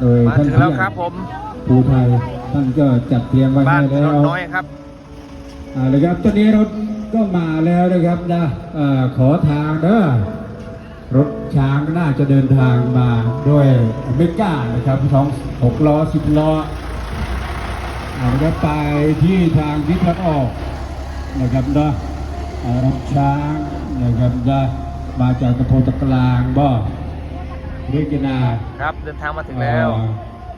โดยมาท่านถึงแล้วครับผมภูไทยท่านก็จัดเตรียมไว้บ้าให้นถแล้นนวน้อยครับเอาเลยครับตอนนี้รถก็มาแล้วนะครับนะเอ่อขอทางเด้อรถช้างน่าจะเดินทางมาด้วยไม่กล้านะครับสองหกล้อสิบล้อเอาละครับไปที่ทางทิศตะวันออกนะครับนะเอ่อรถช้างนะครับนะมาจากตะโพตะกลางบ่ เรียกนาครับเดินทางมาถึงแล้วเอ่อ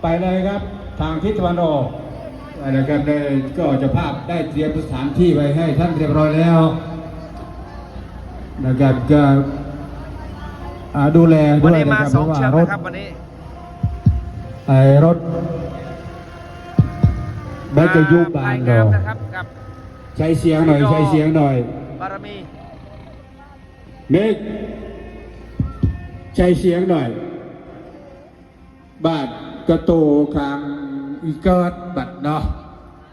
ไปเลยครับทางทิศตะวันออกนะครับได้ก็เจะภาพได้เตรียมสถานที่ไว้ให้ท่านเรียบร้อยแล้วนะครับก็อ่าดูแลด้วันวยนี้นะมาครับสองเพราะว่าเชือกรถนะครับวันนี้ไอ้รถแม้จะยุบางพลายเรางามนะครับกับใช้เสียงหน่อยใช้เสียงหน่อยบารมีเมก ใช้เสียงหน่อย บาทกระโตคางอีเกิดบัดเนาะ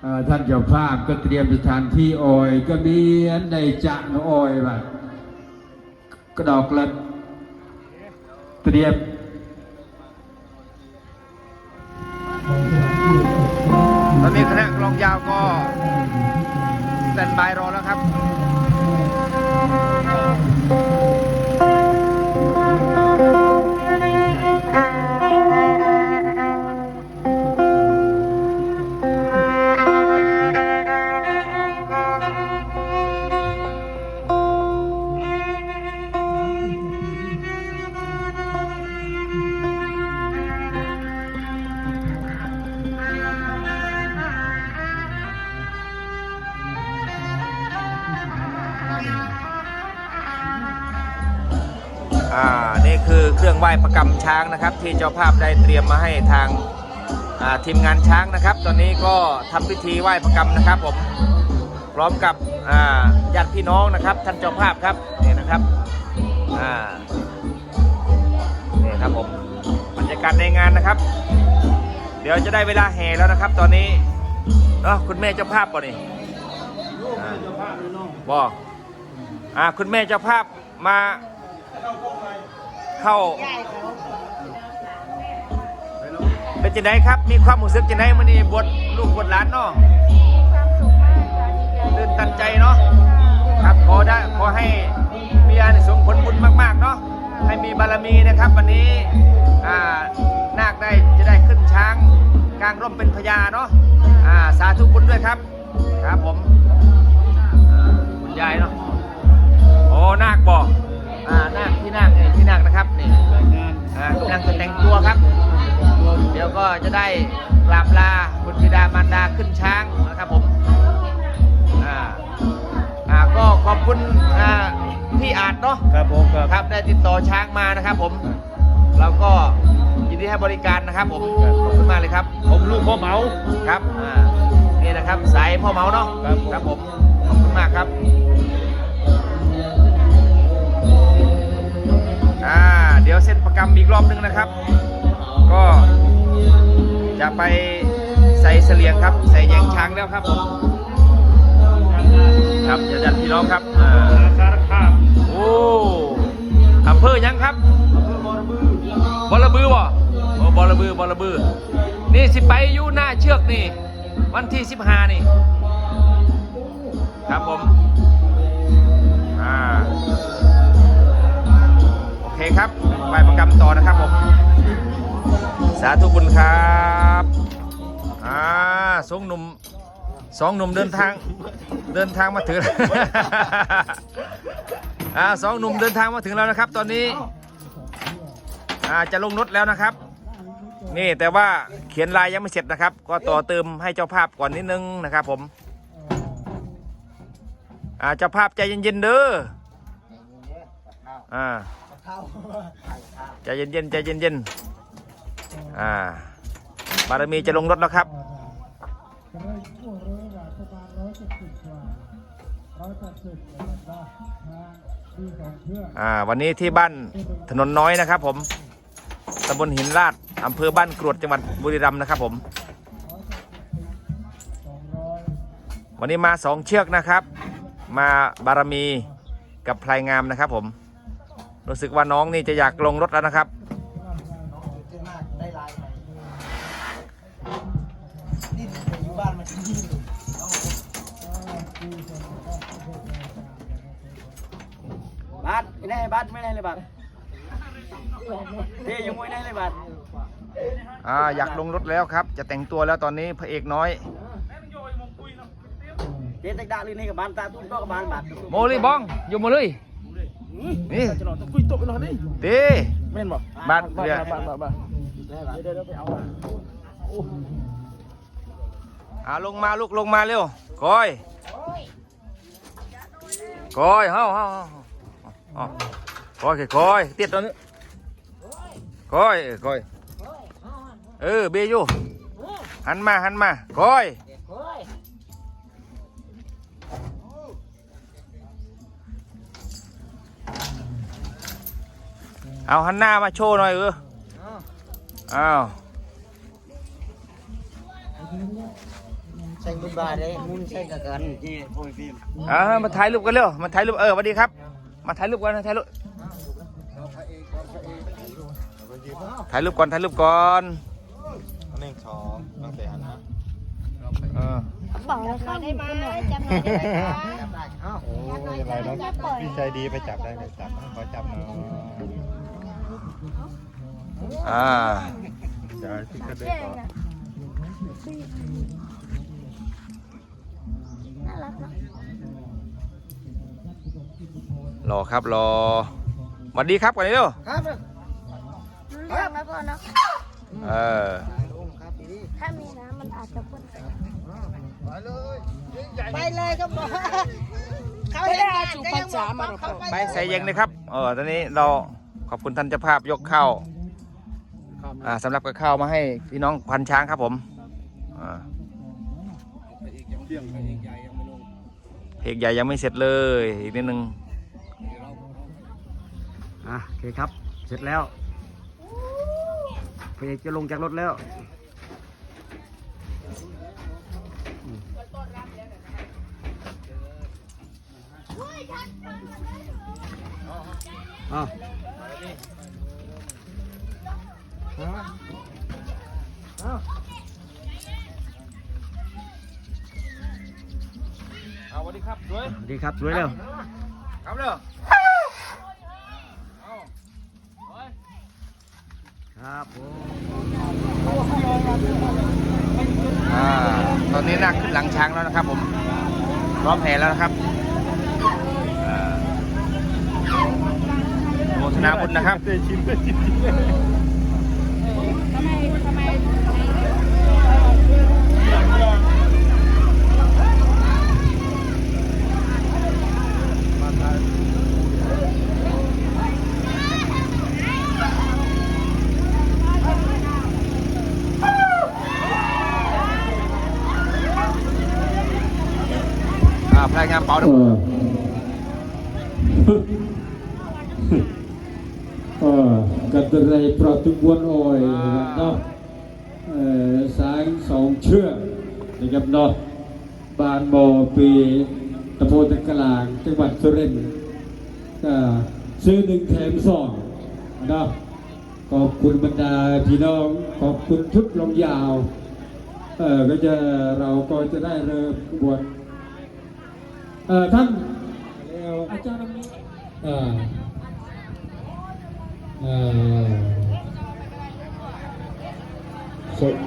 เอ่อท่านเจ้าภาพก็เตรียมสถานที่ออย ก็มีอันในจะนออยบัดกระดอกละเตรียมตอนนี้คณะกลองยาวก็สแตนบายรอแล้วครับ รื่องไหว้ประกำช้างนะครับ ที่เจ้าภาพได้เตรียมมาให้ทางทีมงานช้างนะครับ ตอนนี้ก็ทำพิธีไหว้ประกำนะครับผมพร้อมกับญาติพี่น้องนะครับ ท่านเจ้าภาพครับนี่นะครับนี่ครับผมบรรยากาศในงานนะครับ เดี๋ยวจะได้เวลาแห่แล้วนะครับ ตอนนี้เนาะคุณแม่เจ้าภาพป่ะนี่บอกอ่าคุณแม่เจ้าภาพมา เข้าเป็นจังไดครับ มีความรู้สึกจังไดมันนี่บวชลูกบวชหลานเนาะตื่นตันใจเนาะครับขอได้ขอให้มีอานิสงส์ผลบุญมาก ๆ เนาะให้มีบารมีนะครับ วันนี้อ่านาคได้จะได้ขึ้นช้างกลางร่มเป็นพญาเนาะอ่าสาธุบุญด้วยครับ ครับผมคุณยายเนาะโอ้นาคบอก นาคที่นาคนี่ที่นาคนะครับนี่อ่ากำลังจะแต่งตัวครับ เดี๋ยวก็จะได้กราบลาคุณบิดามารดาขึ้นช้างนะครับผมอ่าอ่าก็ขอบคุณอ่าพี่อาจเนาะครับผมครับครับได้ติดต่อช้างมานะครับผมเราก็ยินดีให้บริการนะครับผมขอบคุณมากเลยครับ ผมลูกพ่อเหมาครับอ่านี่นะครับสายพ่อเมาเนาะครับครับผมขอบคุณมากครับ อ่าเดี๋ยวเส้นประกรรมอีกรอบหนึงนะครับ ก็จะไปใส่เสลียงครับ ใส่แยงช้างแล้วครับผมครับญาติพี่น้องครับอ่าสารคามโอ้อำเภอยังครับบอระบือบ่โอ้บอระบือบอระบือ นี่สิไปอยู่หน้าเชือกนี่ วันที่สิบห้านี่ ครับผม อ่า เคครับไปประกำต่อนะครับผมสาธุบุญครับอ่าสองหนุ่มสองหนุ่มเดินทางเดินทางมาถึงอ่าสองหนุ่มเดินทางมาถึงแล้วนะครับ ตอนนี้อ่าจะลงรถแล้วนะครับ นี่แต่ว่าเขียนลายยังไม่เสร็จนะครับ ก็ต่อเติมให้เจ้าภาพก่อนนิดนึงนะครับผมอ่าเจ้าภาพใจเย็นๆเด้ออ่า ใจเย็นๆใจเย็นๆอ่าบารมีจะลงรถแล้วครับจะได้ทั่วรู้ว่าประมาณร้อยเจ็ดสิบกว่าร้อยแปดสิบนะครับนะที่สองเพื่อนอ่าวันนี้ที่บ้านถนนน้อยนะครับ ผมตำบลหินลาดอำเภอบ้านกรวดจังหวัดบุรีรัมย์นะครับผมสองร้อยวันนี้มาสองเชือกนะครับ มาบารมีกับพลายงามนะครับผม รู้สึกว่าน้องนี่จะอยากลงรถแล้วนะครับ บัตรไม่ได้บัตรไม่ได้เลยบัตรเฮ้ยยังไม่ได้เลยบัตรอ่าอยากลงรถแล้วครับ จะแต่งตัวแล้วตอนนี้พระเอกน้อยเจ๊กดาลืนให้กับบานตาตุ้มก็กับบานบัตโมลีบองอยู่โมลี นี่จะนอนต้องคุยตบไปนอนดิตีไม่เห็นบอกบาทเดี๋ยวบาทบาทบาทเดี๋ยวเดี๋ยวไปเอาอ่าลงมาลูกลงมาเร็วคอยคอยเฮ้าเฮ้าเฮ้าเฮ้าคอยคอยเตี้ยตอนนี้คอยคอยเออเบยอยู่หันมาหันมาคอย เอาหันหน้ามาโชว์หน่อยเอออ้าวใช่บุญบาทเลยมุนใช่กับกันที่โพยฟิล์มอ่ามาถ่ายรูปกันเร็วมาถ่ายรูปเออสวัสดีครับ มาถ่ายรูปกันนะถ่ายรูปถ่ายรูปก่อนถ่ายรูปก่อนหนึ่งสองตั้งแต่หันนะเออบอกเลยค่ะได้ไหมจำหน่อยได้ไหมคะโอ้ยอะไรน้องพี่ใจดีไปจับได้เลยจับขอจับหน่อย อ่าจะที่กระเด็นเก่งก่อนอะน่ารักเนาะรอครับรอสวัสดีครับก่อนเร็วครับรู้เรื่องไหมพ่อเนาะเออถ้ามีน้ำมันอาจจะพ่นไปเลยครับเขาไม่ได้จูบปัญจามาหรอกไปใส่เย็นเลยครับเออตอนนี้เราขอบคุณท่านเจ้าภาพยกข้าว อ่าสำหรับกับข้าวมาให้พี่น้องพันช้างครับผมอ่าเพลงใหญ่ยังไม่เสร็จเลยอีกนิดนึงอะโอเคครับ เสร็จแล้วเพจะลงจากรถแล้วอ้าเอาสวัสดีครับด้วยสวัสดีครับสวยเร็วครับเร็วครับผมอ่าตอนนี้นาคขึ้นหลังช้างแล้วนะครับผมร้อมแห่แล้วนะครับอ่าโมทนาบุญนะครับ อ่าพลายงานเป่าเอด้วยอเออ กันตะไรปรทุกวนโอยนะครับเนาะเอ่อสายสองเชือกนะครับเนาะบานบอปีตะโพตะกลางจังหวัดสุรินทร์ก็ซื้อหนึ่งแถมสองเนาะขอบคุณบรรดาพี่น้องขอบคุณชุดลงยาวเออก็จะเราก็จะได้เริ่มขบวนเอ่อท่านแล้วอาจารย์เอ่อเอ่อสด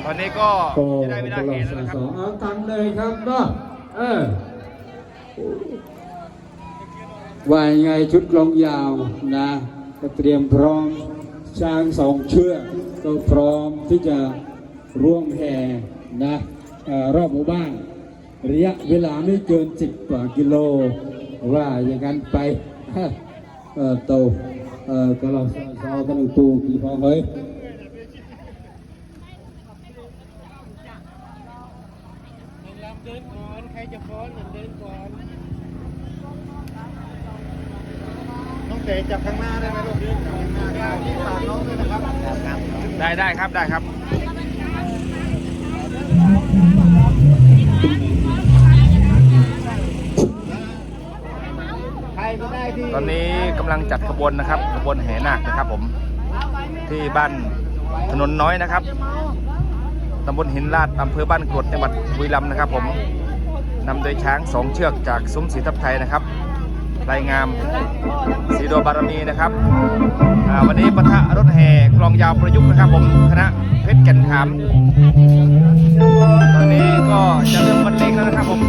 ตอนนี้ก็ก็จะได้เวลาตลอแห่ดแล้วสายนะคสรับองเอาตังเลยครับเนาะเออว่ายังไงชุดกลองยาวนะก็เตรียมพร้อมช้างสองเชือกก็พร้อมที่จะร่วมแห่นะเอ่อรอบหมู่บ้าน ระยะเวลาไม่เกินสิบกว่ากิโล ว่าอย่างนั้นไป เออโตเออก็เราซอกันตูกี่พอเฮ้ยน้องเต๋จับข้างหน้าได้ไหมลูกจับข้างหน้าที่ฝากน้องด้วยนะครับ ได้ได้ครับได้ครับ ใครก็ได้ที่ ต อนนี้กำลังจัดขบวนนะครับขบวนแห่นาคนะครับผมที่บ้านถนนน้อยนะครับตำบลหินลาดอำเภอบ้านกรวดจังหวัดบุรีรัมย์นะครับผมนำโดยช้างสองเชือกจากซุ้มศรีทับไทยนะครับรายงามสีโดบารมีนะครับวันนี้ปะทะรถแห่กลองยาวประยุกต์นะครับผมคณะเพชรแก่นขามตอนนี้ก็จะเริ่มบรรเลงแล้วนะครับผม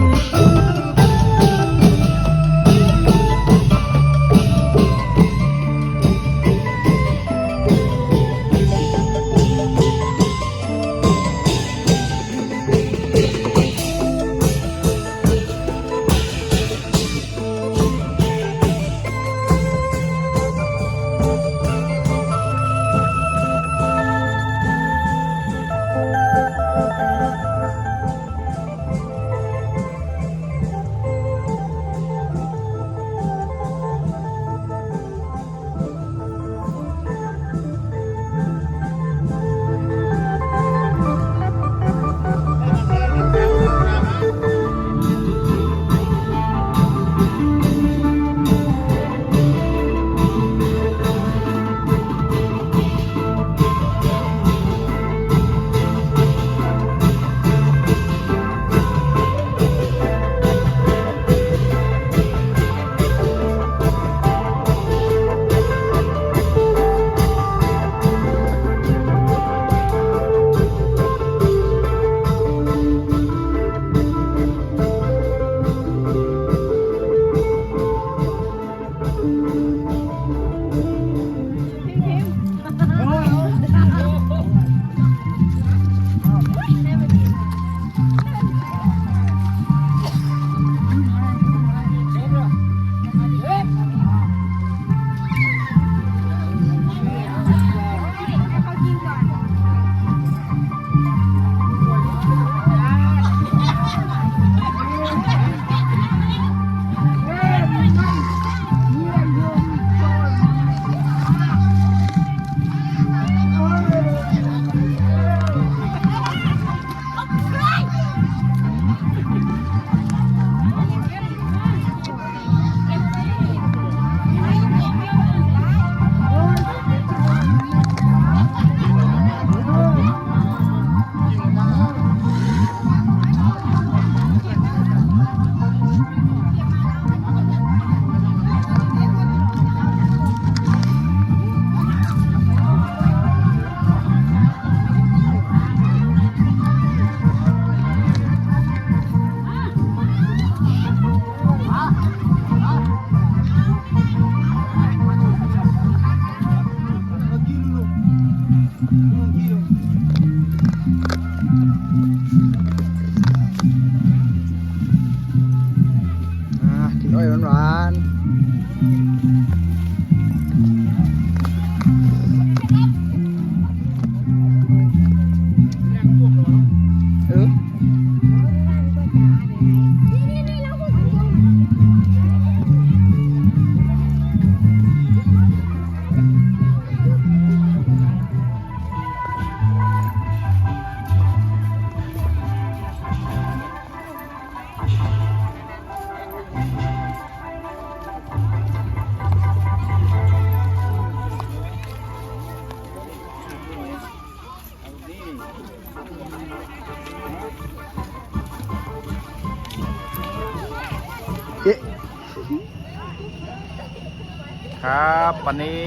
วันนี้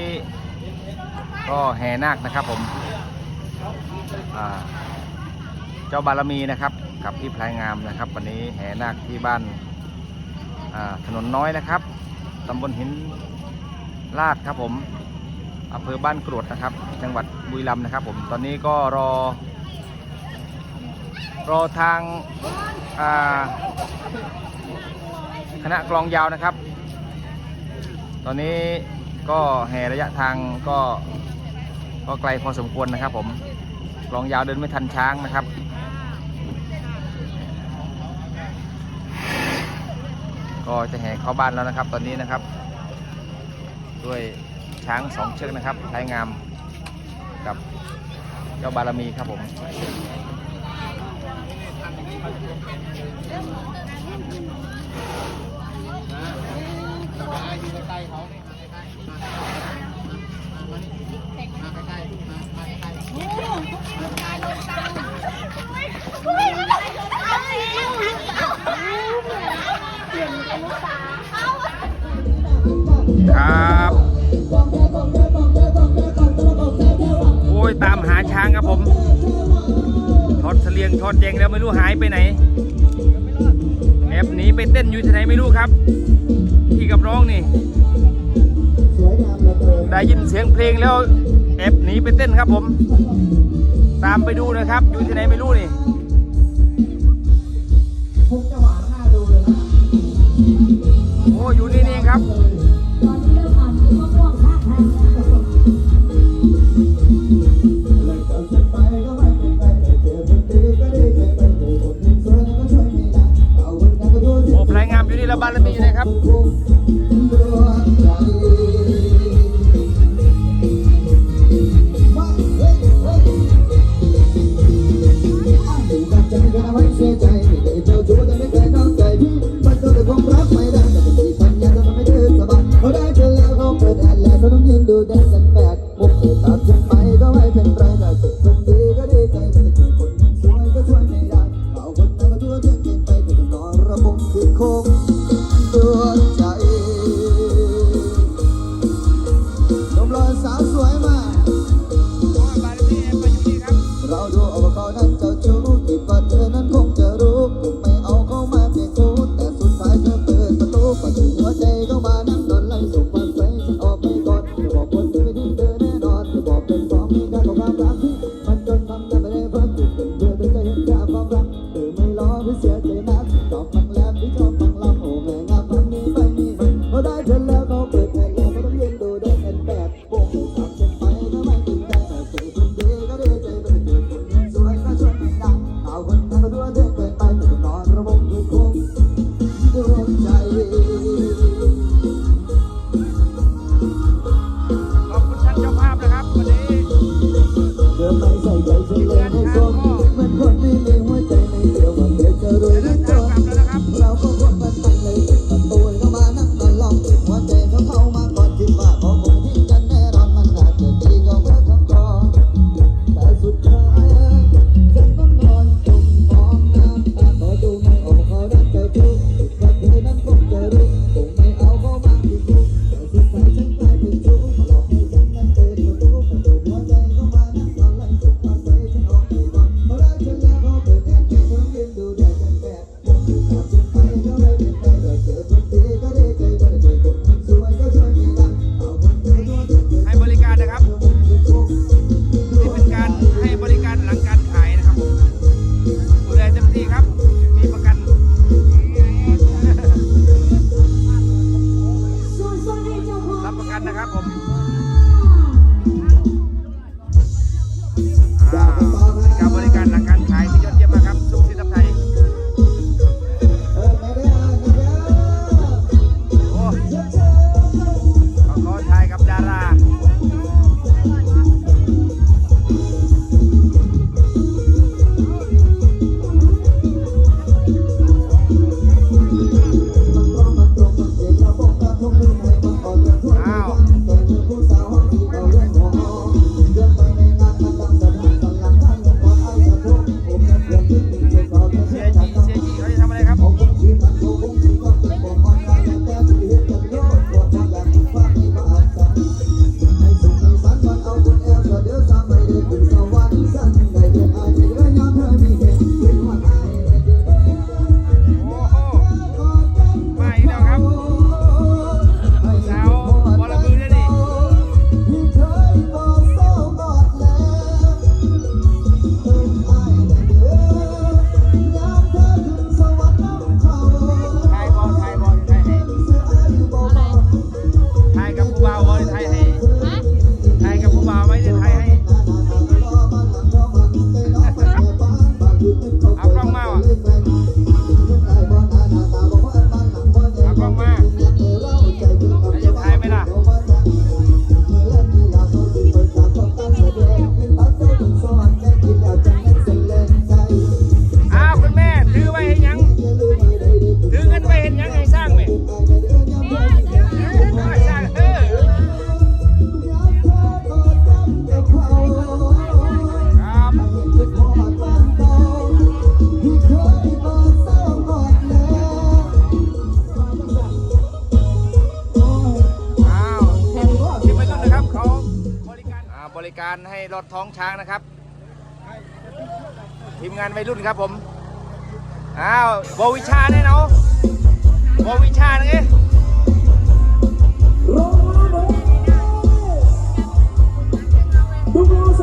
ก็แห่นาคนะครับผมเจ้าบารมีนะครับ กับพี่พลายงามนะครับ วันนี้แห่นาคที่บ้านถนนน้อยนะครับตำบลหินลาดครับผมอำเภอบ้านกรวดนะครับ จังหวัดบุรีรัมย์นะครับ ผมตอนนี้ก็รอ รอทางคณะกลองยาวนะครับ ตอนนี้ ก็แห่ระยะทางก็ก็ไกลพอสมควรนะครับ ผมลองยาวเดินไม่ทันช้างนะครับก็จะแห่เข้าบ้านแล้วนะครับ ตอนนี้นะครับ ด้วยช้างสองเชือกนะครับพลายงามกับเจ้าบารมีครับผมเครับโอ้ยตามหาช้างครับผมทอดเสลียงทอดแดงแล้วไม่รู้หายไปไหนแอบหนีไปเต้นอยู่ที่ไหนไม่รู้ครับที่กับน้องนี่ ได้ยินเสียงเพลงแล้วแอบหนีไปเต้นครับผม ตามไปดูนะครับ อยู่ที่ไหนไม่รู้นี่ cold. รถท้องช้างนะครับ ทีมงานวัยรุ่นครับผม อ้าวโบวิชาแน่นอนโบวิชานี่งดูโมเส